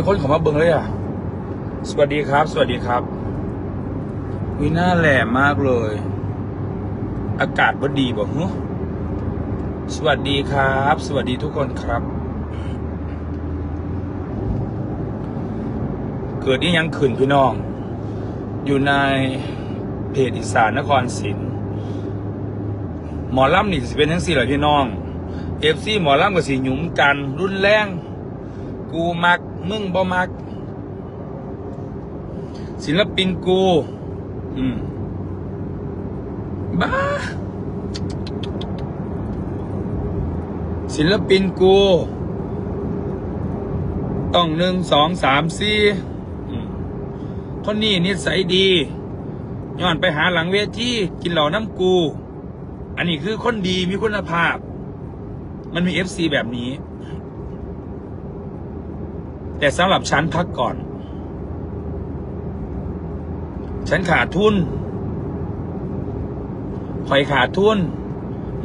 มีคนเขอมาเบิ่งเลยอะ สวัสดีครับ สวัสดีครับวิน่าแหลมมากเลย อากาศบดีบอกฮึสวัสดีครับ สวัสดีทุกคนครับ เกิดนี่ยังขืนพี่น้อง อยู่ในเพจอีสานนครศรีหมอลำนี่สิเป็นทั้งสี่เหรอพี่น้องเอฟซีหมอลำกับสีหยุมกัน รุนแรง กูมัก มึงบ่มัก ศิลปินกู อืม บ้า ศิลปินกู ต้องหนึ่งสองสามสี่คนนี้นิสัยดีย้อนไปหาหลังเวทีกินเหล่าน้ำกู อันนี้คือคนดีมีคุณภาพ มันมีเอฟซีแบบนี้ แต่สำหรับฉันพักก่อน ฉันขาดทุนข่อยขาดทุน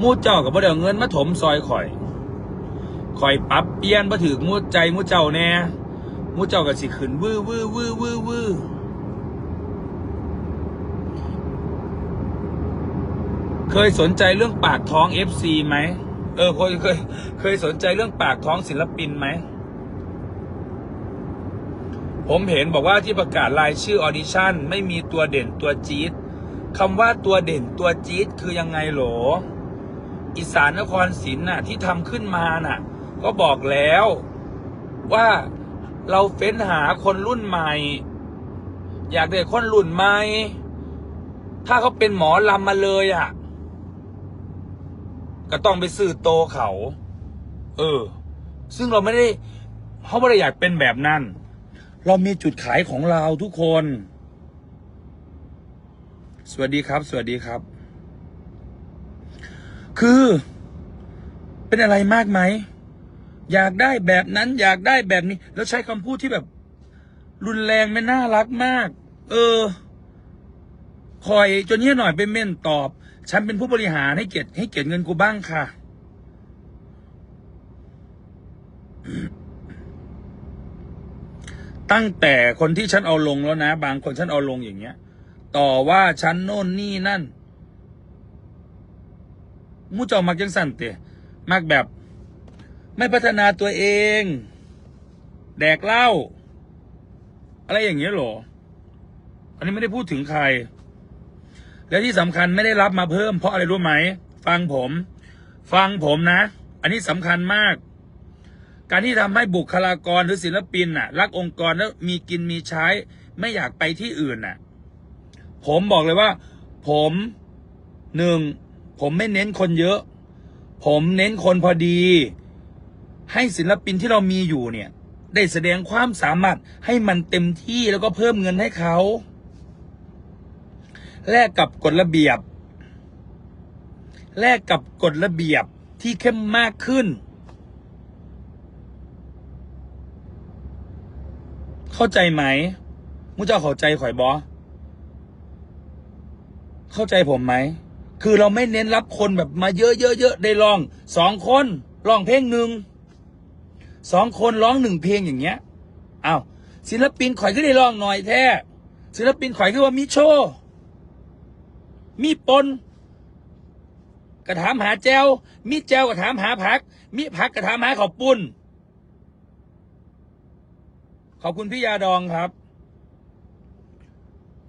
มู่เจ้ากับบ่ได้เอาเงินมาถมซอยข่อยข่อยปรับเปลี่ยนมาถือมู่ใจมู่เจ้าแน่มู่เจ้าก็สิขึ้นวื้อวื้อวื้อวื้อวื้อเคยสนใจเรื่องปากท้อง FC ไหมเออเคยเคยเคยสนใจเรื่องปากท้องศิลปินไหม ผมเห็นบอกว่าที่ประกาศรายชื่อออดิชั่นไม่มีตัวเด่นตัวจี๊ดคำว่าตัวเด่นตัวจี๊ดคือยังไงโหล อีสานนครศรีน่ะที่ทำขึ้นมาน่ะ ก็บอกแล้วว่าเราเฟ้นหาคนรุ่นใหม่ อยากได้คนรุ่นใหม่ ถ้าเขาเป็นหมอลำมาเลยอะ ก็ต้องไปซื้อโตเขา เออ ซึ่งเราไม่ได้เขาไม่ได้อยากเป็นแบบนั้น เรามีจุดขายของเราทุกคน สวัสดีครับ สวัสดีครับ คือ เป็นอะไรมากไหม อยากได้แบบนั้น อยากได้แบบนี้ แล้วใช้คำพูดที่แบบ รุนแรงไม่น่ารักมาก เออ คอยจนเฮียหน่อยเป็นเม่นตอบ ฉันเป็นผู้บริหารให้เกียรติให้เกียรติเงินกูบ้างค่ะ ตั้งแต่คนที่ฉันเอาลงแล้วนะ บางคนฉันเอาลงอย่างเงี้ย ต่อว่าฉันโน่นนี่นั่นมูเจ้ามักยังสั่นเตะมักแบบ ไม่พัฒนาตัวเอง แดกเหล้าอะไรอย่างเงี้ยหรอ อันนี้ไม่ได้พูดถึงใคร และที่สำคัญไม่ได้รับมาเพิ่มเพราะอะไรรู้ไหม ฟังผม ฟังผมนะ อันนี้สำคัญมาก การที่ทำให้บุคลากรหรือศิลปินน่ะ รักองค์กรแล้วมีกินมีใช้ ไม่อยากไปที่อื่นน่ะ ผมบอกเลยว่า ผมหนึ่งผมไม่เน้นคนเยอะ ผมเน้นคนพอดี ให้ศิลปินที่เรามีอยู่เนี่ย ได้แสดงความสามารถให้มันเต็มที่แล้วก็เพิ่มเงินให้เขาแลกกับกฎระเบียบ แลกกับกฎระเบียบที่เข้มมากขึ้น เข้าใจไหมมุเจ้าเข้าใจข่อยบอเข้าใจผมไหม คือเราไม่เน้นรับคนแบบมาเยอะๆๆได้ลองสองคนร้องเพลงหนึ่งสองคนร้องหนึ่งเพลงอย่างเงี้ยอ้าวศิลปินข่อยก็ได้ร้องหน่อยแท้ศิลปินข่อยก็ว่ามีโชว์มีปนกระถามหาแจวมีแจวกระถามหาผัก มีผักกระถามหาขอบปุ้น ขอบคุณพี่ยาดองครับ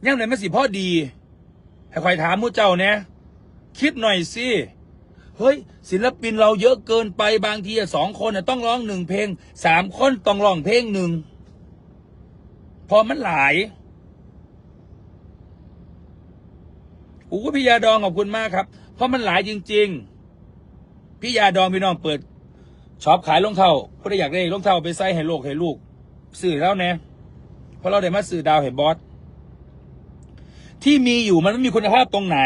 ยังไหนมาสิพ่อดีให้คอยถามมูเจ้าเนี่ยคิดหน่อยสิเฮ้ย ศิลปินเราเยอะเกินไปบางทีสองคนต้องร้องหนึ่งเพลงสามคนต้องร้องเพลงหนึ่งพอมันหลายอู้พี่ยาดองขอบคุณมากครับ เพราะมันหลายจริง ๆ พี่ยาดองพี่น้องเปิดช็อปขายรองเท้าเพราะได้อยากได้รองเท้าไปใส่ให้โลกให้ลูก สื่อแล้วแน่เพราะเราได้มาสื่อดาวให้บอสที่มีอยู่มันไม่มีคุณภาพตรงไหน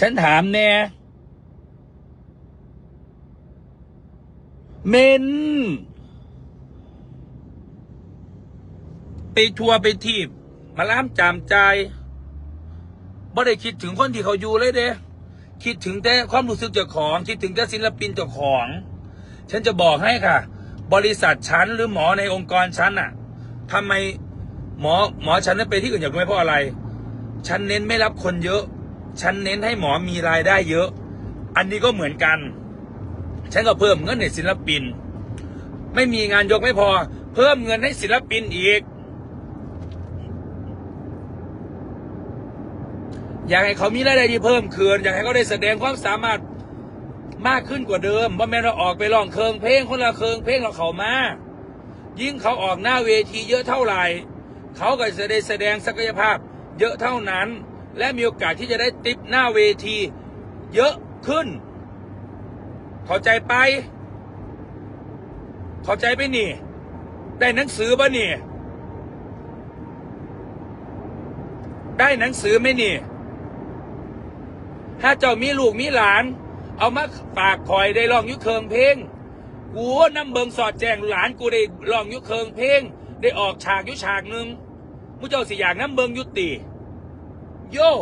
ฉันถามแน่เมน ไปทัวร์ไปทีบ มาล้ามจามใจบ่ได้คิดถึงคนที่เขาอยู่เลยเด้ คิดถึงแต่ความรู้สึกเจ้าของ คิดถึงแต่ศิลปินเจ้าของ ฉันจะบอกให้ค่ะ บริษัทฉันหรือหมอในองค์กรฉันน่ะทำไมหมอหมอฉันนั้นไปที่อื่นอยากไหมเพราะอะไร ฉันเน้นไม่รับคนเยอะ ฉันเน้นให้หมอมีรายได้เยอะ อันนี้ก็เหมือนกัน ฉันก็เพิ่มเงินให้ศิลปิน ไม่มีงานยกไม่พอ เพิ่มเงินให้ศิลปินอีก อยากให้เขามีรายได้ที่เพิ่มขึ้นอยากให้เขาได้แสดงความสามารถมากขึ้นกว่าเดิมว่าแม้เราออกไปร้องเคิงเพลงคนละเคิงเพลงเราเขามายิ่งเขาออกหน้าเวทีเยอะเท่าไหร่เขาก็จะได้แสดงศักยภาพ เยอะเท่านั้น และมีโอกาสที่จะได้ติปหน้าเวที เยอะขึ้น เข้าใจไป เข้าใจไปนี่ ได้หนังสือปะนี่ ได้หนังสือไหมนี่ ถ้าเจ้ามีลูกมีหลาน เอามาฝากคอยได้ลองยุคเคิงเพลงกูน้ำเบิงสอดแจงหลานกูได้ลองยุคเคิงเพลงได้ออกฉากยุฉากหนึ่งมูเจ้าสิอยากน้ำเบิงยุติโย่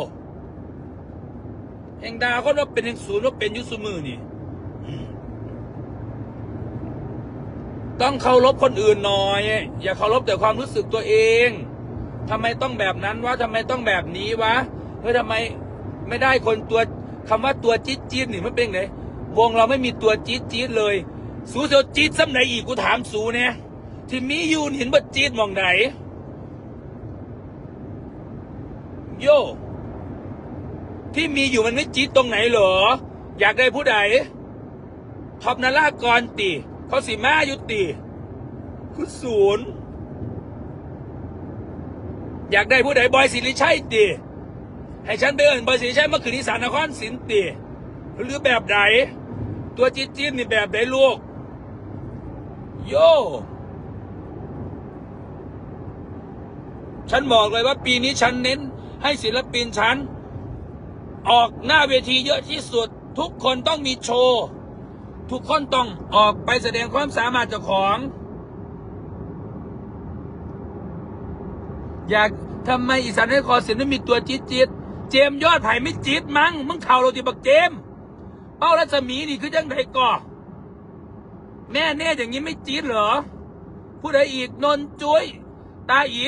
แห่งดาวก็ว่าเป็นแห่งศูนย์ว่าเป็นยุสมือนี่ต้องเคารพคนอื่นหน่อย อย่าเคารพแต่ความรู้สึกตัวเองทำไมต้องแบบนั้นวะทำไมต้องแบบนี้วะเฮ้ยทำไม ไม่ได้คนตัวคำว่าตัวจี๊ดจี๊ดนี่มันเป็นไงวงเราไม่มีตัวจี๊ดจี๊ดเลย สูเสียวจี๊ดซ้ำไหนอีกกูถามสูเนี่ยที่มียูนเห็นบ่จี๊ดมองไหนโยที่มีอยู่มันไม่จี๊ดตรงไหนเหรอ อยากได้ผู้ใดท็อปนาลากรติเขาสีมายุติคุณศูนย์อยากได้ผู้ใดบอยสิริชัยติ ให้ฉันไปเอินบอยสิริชัยมาคืนนิสานนครสินติหรือแบบไหนตัวจี๊ดจี๊ดนี่แบบไหนลูก โย่ฉันบอกเลยว่าปีนี้ฉันเน้นให้ศิลปินฉัน ออกหน้าเวทีเยอะที่สุด ทุกคนต้องมีโชว์ ทุกคนต้องออกไปแสดงความสามารถเจ้าของ อยากทำไมอีสานให้คอเสียงไม่มีตัวจี๊ดจี๊ด จมยอดไผ่ไม่จี๊ดมั้งมึงเข่าเราติบักเจม เป้ารัศมีนี่คือจังไดก่อแม่แน่อย่างนี้ไม่จี๊ดเหรอผู้ใดอีกนนจุ้ยตาอี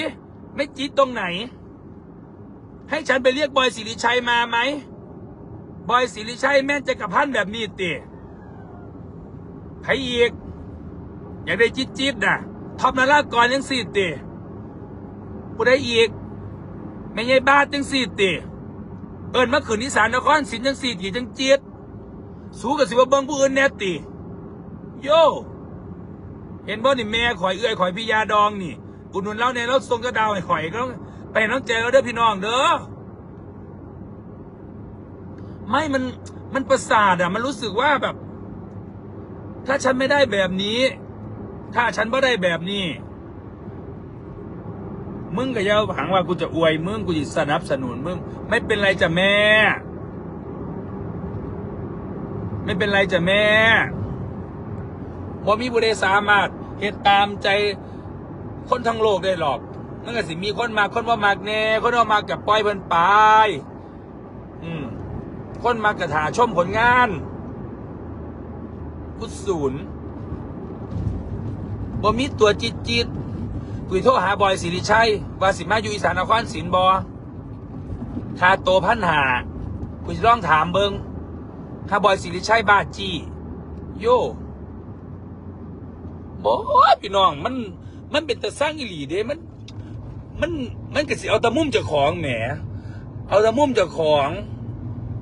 ไม่จี๊ดตรงไหน ให้ฉันไปเรียกบอยสิริชัยมาไหมบอยสิริชัยแม่นจะกับพันแบบนี้ติใครอีก อยากได้จิ๊ดจิ๊ดนะท็อปนาลากรยังสีดติผู้ใดอีกไม่ใช่บ้าจังสีดติ เอิญมาขืนนิสานนครสินจังสีดกี่จังเจี๊ดสู้กับสิว่าเบิ้งผู้อื่นแน่ติโยเห็นบ่นี่แม่ข่อยเอื้อยข่อยพี่ยาดองนี่อุดหนุนเล่าในเราทรงกระดาวให้ข่อยก็ต้องไปน้องเจอเด้อพี่น้องเด้อไม่มันมันประสาทอะมันรู้สึกว่าแบบ ถ้าฉันไม่ได้แบบนี้ ถ้าฉันไม่ได้แบบนี้ มึงก็อย่าหังว่ากูจะอวยมึงกูจะสนับสนุนมึงไม่เป็นไรจ้ะแม่ ไม่เป็นไรจ้ะแม่บ่มีบุเดสามารถเหตุตามใจคนทั้งโลกได้หรอกมันก็สิมีคนมาคนว่ามากแน่คนว่ามากกับปล่อยเพิ่นไปอืมคนมากระถาชมผลงานพุทธศูนย์บ่มีตัวจิตจิต กุยโทรหาบอยสิริชัยว่าสิมาอยู่อีสานนครศิลป์บอคาโตพันหากุยจะลองถามเบิงถ้าบอยสิริชัยบาจีโยบอพี่น้องมันมันเป็นต่สร้างอีหลีเด้มัน มันมันก็สิเอาตะมุ่มเจ้าของแหม เอาตะมุ่มเจ้าของ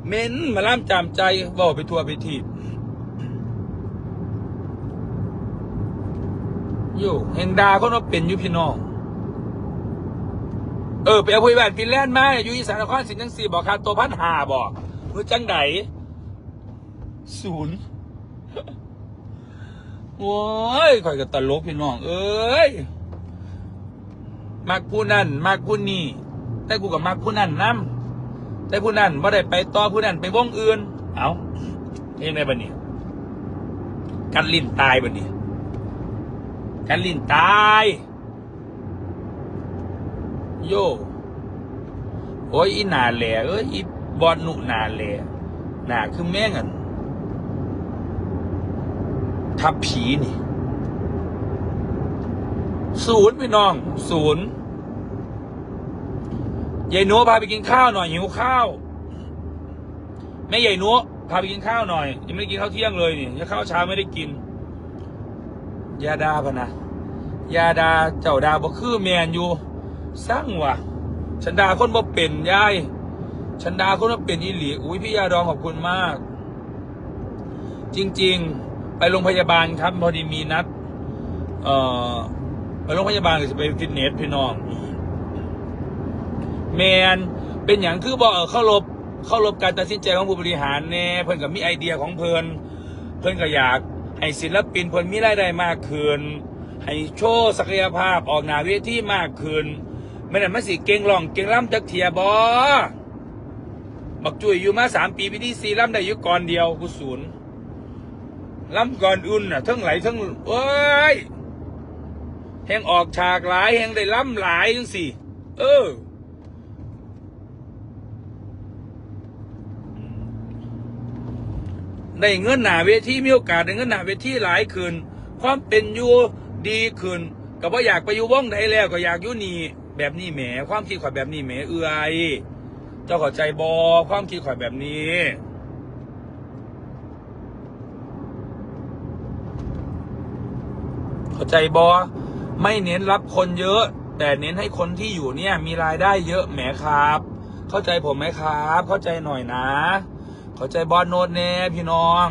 เม้นมาล่ามจามใจเว่าไปทัวไปทีบ อยู่แห่งดาเขาเนาเป็นอยู่พี่น้อง เออ ไปเอาพุยแวนฟินแลนด์มาอยู่อีสานนครสินจังสี่บอกคาตัวพันหาบอกรู้จังไดศูนย์โอ้ยข่อยก็ตลกพี่น้อง เอ้ยมักผู้นั่นมักผู้นี่แต่กูกับมักผู้นั่นนำแต่ผู้นั้นบ่ได้ไปต่อผู้นั้นไปวงอื่น เอาเองได้บัดนี้กันลิ้นตายบัดนี้ กันลินตาย โย โอ้ยอีหนาแหล่เอ้ยอีบอลหนุหนาแหล่หนาคือแม่งอันทับผีนี่ ศูนย์พี่น้อง ศูนย์ยายหนัวพาไปกินข้าวหน่อยหิวข้าวแม่ใหญ่หนัวพาไปกินข้าวหน่อยยังไม่ได้กินข้าวเที่ยงเลยนี่ยังข้าวเช้าไม่ได้กิน ยาดาพะนะยาดาเจ้าดาบ่คือแมนอยู่สร้างวะฉันดาคนบ่เป็นยายฉันดาคนบ่เป็นอีหลีอุ้ยพี่ยาดองขอบคุณมาก จริง ๆ ไปโรงพยาบาลครับพอดีมีนัด เอ่อไปโรงพยาบาลก็จะไปฟิตเนสพี่น้องแมนเป็นอย่างคือบอกเข้ารบเข้ารบการตัดสินใจของผู้บริหารแน่เพิ่นกับมีไอเดียของเพิ่นเพิ่นก็อยาก ให้ศิลปินเพิ่นมีรายได้มากขึ้น ให้โชว์ศักยภาพออกหน้าเวทีมากขึ้นไม่ได้มาสิเก่งร้องเก่งล่ำจักเทียบอบักจุยอยู่มาสามปีปีที่สี่ล่ำได้ยู่ก่อนเดียวกูศูนย์ล่ำก่อนอุ่นน่ะทั้งไหลทั้งเอ้ยแห่งออกฉากหลายแห่งได้ล่ำหลายจังสิเออ ได้เงินหนาเวทีมีโอกาสได้เงินหนาเวทีหลายคืนความเป็นอยู่ดีคืนก็บ่อยากไปอยู่ว่องใดแล้วก็อยากอยู่นี่แบบนี้แหมความคิดข่อยแบบนี้แหมเอือยเจ้าข้าใจบอความคิดข่อยแบบนี้เข้าใจบอไม่เน้นรับคนเยอะ แต่เน้นให้คนที่อยู่เนี่ยมีรายได้เยอะแหมครับ เข้าใจผมไหมครับ เข้าใจหน่อยนะ เข้าใจบอลโนดแน่พี่น้อง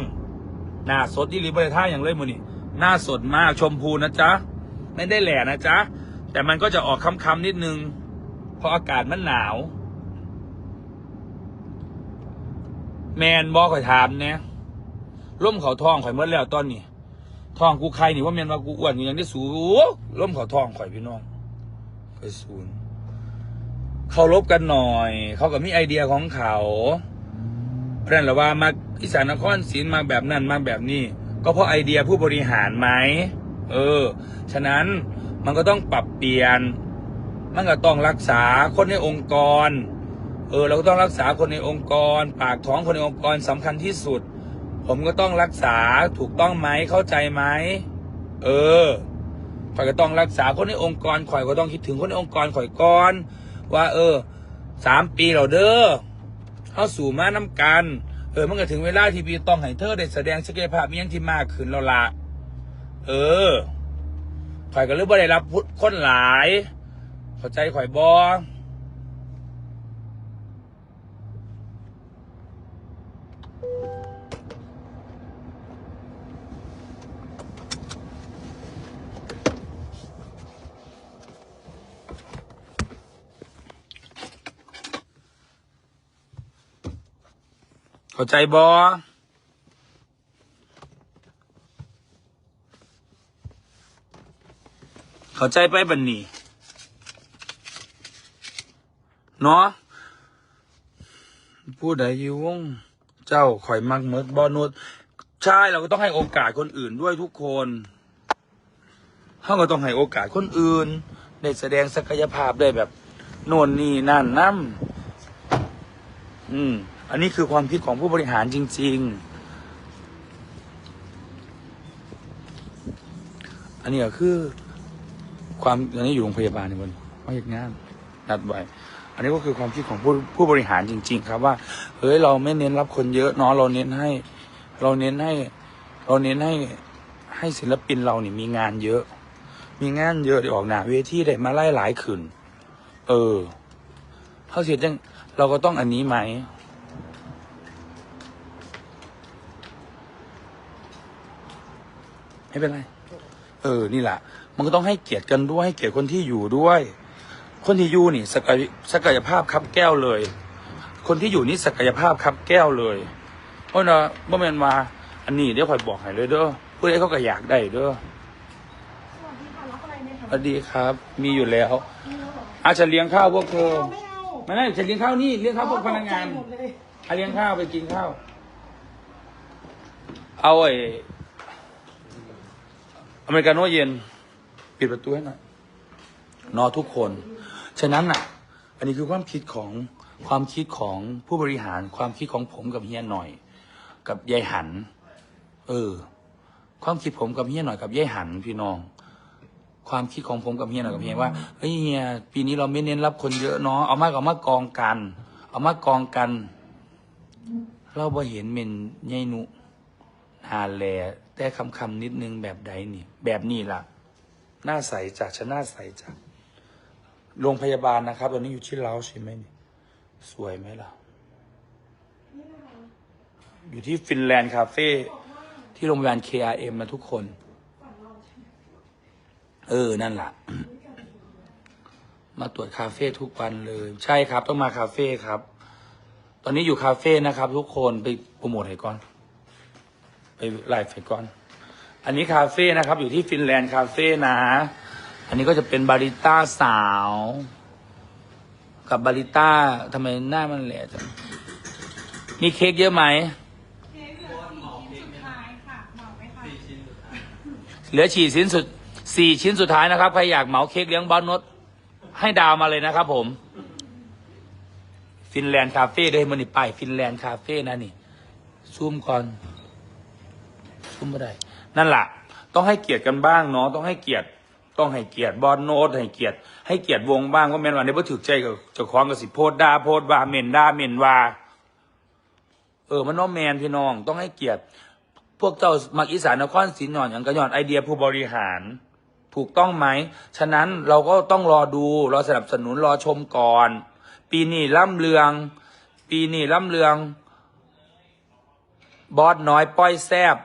หน้าสดที่ริบริท่าอย่างเลยมือนี่หน้าสดมากชมพูนะจ๊ะ ไม่ได้แหล่นะจ๊ะ แต่มันก็จะออกคำๆนิดนึง เพราะอากาศมันหนาว แมนบอข่อยถามเนี่ยร่มเขาทองข่อยเมื่อแล้วตอนนี้ทองกูใครนี่ว่าแมนว่ากูอ้วนอยู่ย่างที่สูร่มเขาทองข่อยพี่น้องข่อยศูนย์เขารบกันหน่อย เขาก็มีไอเดียของเขา เพราะนั้นเราว่ามาอีสานนครศรีมาแบบนั้นมาแบบนี้ ก็เพราะไอเดียผู้บริหารไหมเออ ฉะนั้นมันก็ต้องปรับเปลี่ยน มันก็ต้องรักษาคนในองค์กร เออ เราก็ต้องรักษาคนในองค์กร ปากท้องคนในองค์กรสำคัญที่สุด ผมก็ต้องรักษาถูกต้องไหมเข้าใจไหมเออข่อยก็ต้องรักษาคนในองค์กรข่อยก็ต้องคิดถึงคนในองค์กรข่อยก่อนว่า เออสามปีเราเด้อ เข้าสู่มาน้ำกัน เออมันก็ถึงเวลาที่พี่ต้องให้เธอได้แสดงศักยภาพมีอย่างที่มากขึ้นแล้วละเออข่อยก็เลยบ่ได้รับคนหลาย เข้าใจข่อยบอ เข้าใจบอเข้าใจไปบันนี้เนาะผู้ใดอยู่วงเจ้าข่อยมักเมิดบอนุดใช่เราก็ต้องให้โอกาสคนอื่นด้วยทุกคนเขาก็ต้องให้โอกาสคนอื่น ได้แสดงศักยภาพได้แบบ โน่นนี่นั่นนั่อืม อันนี้คือความคิดของผู้บริหารจริง ๆ อันนี้ก็คือ ความอันนี้อยู่โรงพยาบาลนี่มันไม่เหตุงานนัดไว้อันนี้ก็คือความคิดของผู้ผู้บริหารจริง ๆ ครับว่าเฮ้ยเราไม่เน้นรับคนเยอะเนาะเราเน้นให้ เราเน้นให้ เราเน้นให้ให้ศิลปินเราเนี่ยมีงานเยอะ มีงานเยอะได้ออกหน้าเวทีได้มาไล่หลายขืนเออเขาเสียจังเราก็ต้องอันนี้ไหม ไม่เป็นไร เออ นี่แหละ มันก็ต้องให้เกียรติกันด้วย ให้เกียรติคนที่อยู่ด้วย คนที่อยู่นี่ศักยศักยภาพครับแก้วเลย คนที่อยู่นี่ศักยภาพครับแก้วเลยเพราะนะเมื่อมันมา อันนี้เดี๋ยวคอยบอกให้เลยเด้อเพื่อให้เขาก็อยากได้เด้อสวัสดีค่ะรับอะไรเนี่ยสวัสดีครับ มีอยู่แล้วมีแล้วเหรออาจจะเลี้ยงข้าวพวกเธอไม่เอาไม่ได้จะเลี้ยงข้าวนี่เลี้ยงข้าวพวกพนักงานหมดเลยอาเลี้ยงข้าวไปกินข้าว เอาไอ้ อเมริกาโน่เย็น ปิดประตูให้หน่อยนอทุกคน ฉะนั้นอะ อันนี้คือความคิดของความคิดของผู้บริหารความคิดของผมกับเฮียหน่อย กับยายหัน เออ ความคิดผมกับเฮียหน่อยกับยายหันพี่น้อง ความคิดของผมกับเฮียหน่อยกับเฮียว่าเฮ้ยเฮียปีนี้เราไม่เน้นรับคนเยอะเนาะเอามากเอามากองกัน เอามากองกัน เราบ่เห็นเมนยายนุหาแล แต่คำคำนิดนึงแบบใดนี่ แบบนี้ล่ะ หน้าใสจากฉันหน้าใสจากโรงพยาบาลนะครับ ตอนนี้อยู่ที่เราใช่ไหมนี่สวยไหมล่ะ อยู่ที่ฟินแลนด์คาเฟ่ที่โรงพยาบาล KRM นะทุกคน เออ นั่นแหละมาตรวจคาเฟ่ทุกวันเลย ใช่ครับ ต้องมาคาเฟ่ครับ ตอนนี้อยู่คาเฟ่นะครับ ทุกคนไปโปรโมทให้ก่อน ไปไลฟ์ให้ก่อน อันนี้คาเฟ่นะครับ อยู่ที่ฟินแลนด์คาเฟ่นะ อันนี้ก็จะเป็นบาริสต้าสาว กับบาริสต้าทำไมหน้ามันแหละจังมีเค้กเยอะไหมเค้กเหลือสี่ชิ้นสุดท้ายค่ะเหมาไหมคะเหลือฉี่ชิ้นสุดสี่ชิ้นสุดท้ายนะครับใครอยากเหมาเค้กเลี้ยงบอสนดให้ดาวมาเลยนะครับผม ฟินแลนด์คาเฟ่ด้วยมันนี่ไปฟินแลนด์คาเฟ่นะนี่ซูมก่อนซู มไม่ได้ นั่นแหละต้องให้เกียรติกันบ้างเนาะต้องให้เกียรติต้องให้เกียรติบอสโนตให้เกียรติให้เกียรติวงบ้างว่าแมนวันนี้พ่ถือใจกับเจ้าของกับสิโพดดาโพดว่าเมนดาเมนว่าเออมันน้องแมนพี่น้องต้องให้เกียรติ พวกเจ้ามักอีสานนครศรีหน่อยอย่างกระหย่อนไอเดียผู้บริหาร ถูกต้องไหม ฉะนั้นเราก็ต้องรอดูรอสนับสนุนรอชมก่อน ปีนี้ล่ำเลือง ปีนี้ล่ำเลือง บอสน้อยป้อยแซบ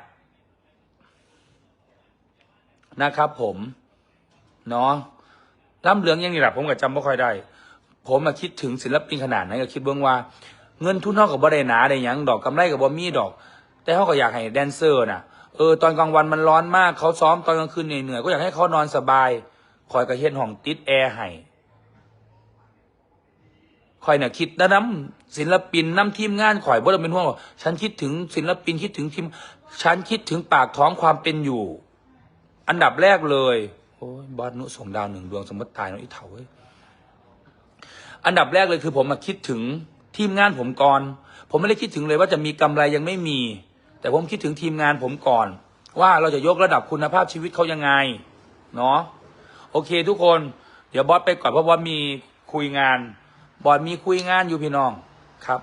นะครับผมเนาะล่ำเหลืองยังนี่แหละผมก็จำไม่ค่อยได้ ผมมาคิดถึงศิลปินขนาดไหนก็คิดเบื้องว่า เงินทุนเท่ากับบ่ได้หนาได้ยังดอกกำไรกับบ่มีดอก แต่เขาก็อยากให้แดนเซอร์น่ะเออตอนกลางวันมันร้อนมากเขาซ้อมตอนกลางคืนเหนื่อยๆก็อยากให้เขานอนสบายคอยกระเฮ็ดห้องติดแอร์ให้คอยน่ะคิดนะน้ำศิลปินน้ำทีมงานข่อยบ่ได้เป็นห่วงหรอกฉันคิดถึงศิลปินคิดถึงทีม ฉันคิดถึงปากท้องความเป็นอยู่ อันดับแรกเลยโอ้ยบอสนุส่งดาวหนึ่งดวงสมมติตายเนาะอีเถาเว้ยอันดับแรกเลยคือผมมาคิดถึงทีมงานผมก่อน ผมไม่ได้คิดถึงเลยว่าจะมีกำไรยังไม่มี แต่ผมคิดถึงทีมงานผมก่อน ว่าเราจะยกระดับคุณภาพชีวิตเขายังไงเนาะโอเคทุกคน เดี๋ยวบอสไปก่อนเพราะว่ามีคุยงาน บอสมีคุยงานอยู่พี่น้องครับ